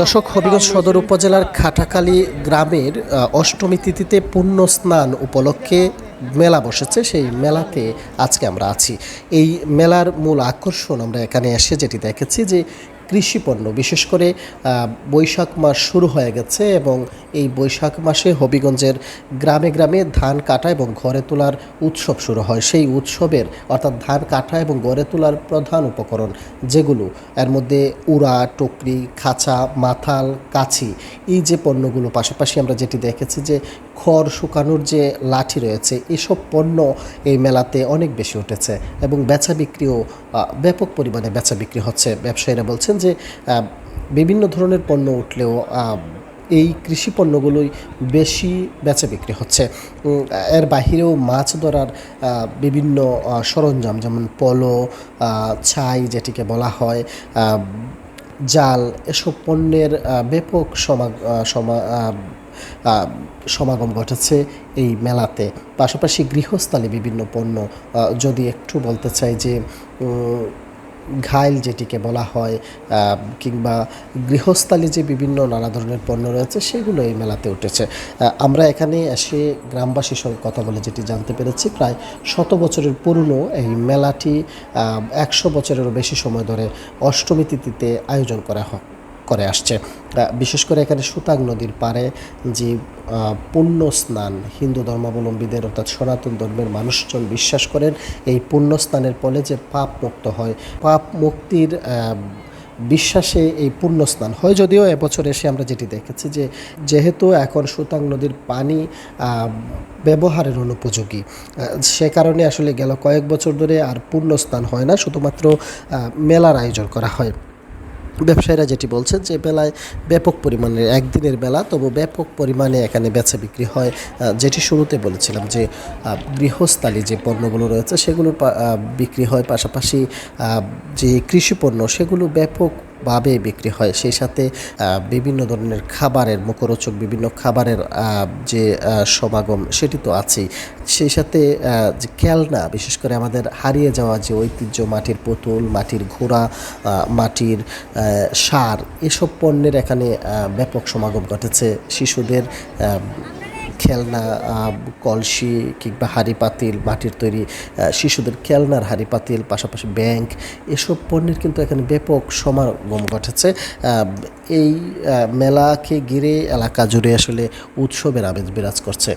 দর্শক, হবিগঞ্জ সদর উপজেলার খাটাকালী গ্রামের অষ্টমী তিথিতে পুণ্য স্নান উপলক্ষে মেলা বসেছে। সেই মেলাতে আজকে আমরা আছি। এই মেলার মূল আকর্ষণ আমরা এখানে এসে যেটি দেখেছি যে কৃষি পণ্য, বিশেষ করে বৈশাখ মাস শুরু হয়ে গেছে এবং এই বৈশাখ মাসে হবিগঞ্জের গ্রামে গ্রামে ধান কাটা এবং ঘরে তোলার উৎসব শুরু হয়। সেই উৎসবের, অর্থাৎ ধান কাটা এবং গড়ে তোলার প্রধান উপকরণ যেগুলো, এর মধ্যে উড়া, টকরি, খাঁচা, মাথাল কাছি এই যে পণ্যগুলো, পাশাপাশি আমরা যেটি দেখেছি যে খড় শুকানোর যে লাঠি রয়েছে, এসব পণ্য এই মেলাতে অনেক বেশি উঠেছে এবং বেচা বিক্রিও ব্যাপক পরিমাণে বেচা বিক্রি হচ্ছে। ব্যবসায়ীরা বলছেন যে বিভিন্ন ধরনের পণ্য উঠলেও এই কৃষি পণ্যগুলোই বেশি বেচা বিক্রি হচ্ছে। এর বাহিরেও মাছ ধরার বিভিন্ন সরঞ্জাম যেমন পলো ছাই যেটিকে বলা হয় জাল, এসব পণ্যের ব্যাপক সমা সমাগম ঘটেছে এই মেলাতে। পাশাপাশি গৃহস্থলে বিভিন্ন পণ্য যদি একটু বলতে চাই যে ঘাইল যেটিকে বলা হয় কিংবা গৃহস্থালী যে বিভিন্ন নানা ধরনের পণ্য রয়েছে সেগুলো এই মেলাতে উঠেছে। আমরা এখানে এসে গ্রামবাসীর সঙ্গে কথা বলে যেটি জানতে পেরেছি, প্রায় শত বছরের পুরনো এই মেলাটি একশো বছরেরও বেশি সময় ধরে অষ্টমী তিথিতে আয়োজন করা হয়। করে আসছে। বিশেষ করে এখানে সুতাং নদীর পাড়ে যে পুণ্য স্নান হিন্দু ধর্মাবলম্বীদের অর্থাৎ সনাতন ধর্মের মানুষজন বিশ্বাস করেন, এই পুণ্য স্নানের ফলে যে পাপ মুক্ত হয়, পাপ মুক্তির বিশ্বাসে এই পুণ্য স্নান হয়। যদিও এবছর এসে আমরা যেটি দেখেছি যে, যেহেতু এখন সুতাং নদীর পানি ব্যবহারের অনুপযোগী সে কারণে আসলে গেল কয়েক বছর ধরে আর পুণ্য স্নান হয় না। শুধুমাত্র মেলার আয়োজন করা হয়। ব্যবসায়ীরা যেটি বলছেন যে, বেলায় ব্যাপক পরিমাণে একদিনের বেলা, তবু ব্যাপক পরিমাণে এখানে বেচা বিক্রি হয় যেটি শুরুতে বলেছিলাম যে গৃহস্থালি যে পণ্যগুলো রয়েছে সেগুলো বিক্রি হয়। পাশাপাশি যে কৃষি পণ্য, সেগুলো ব্যাপকভাবে বিক্রি হয়। সেই সাথে বিভিন্ন ধরনের খাবারের মুখরোচক বিভিন্ন খাবারের যে সমাগম সেটি তো আছেই। সেই সাথে যে, খেলনা, বিশেষ করে আমাদের হারিয়ে যাওয়া যে ঐতিহ্য, মাটির পুতুল, মাটির ঘোড়া মাটির সার, এসব পণ্যের এখানে ব্যাপক সমাগম ঘটেছে। শিশুদের খেলনা কলসি কিংবা হাড়ি পাতিল মাটির তৈরি শিশুদের খেলনার হাঁড়ি পাতিল, পাশাপাশি ব্যাংক, এসব পণ্যের কিন্তু এখানে ব্যাপক সমাগম ঘটেছে। এই মেলাকে ঘিরে এলাকা জুড়ে আসলে উৎসবের আমেজ বিরাজ করছে।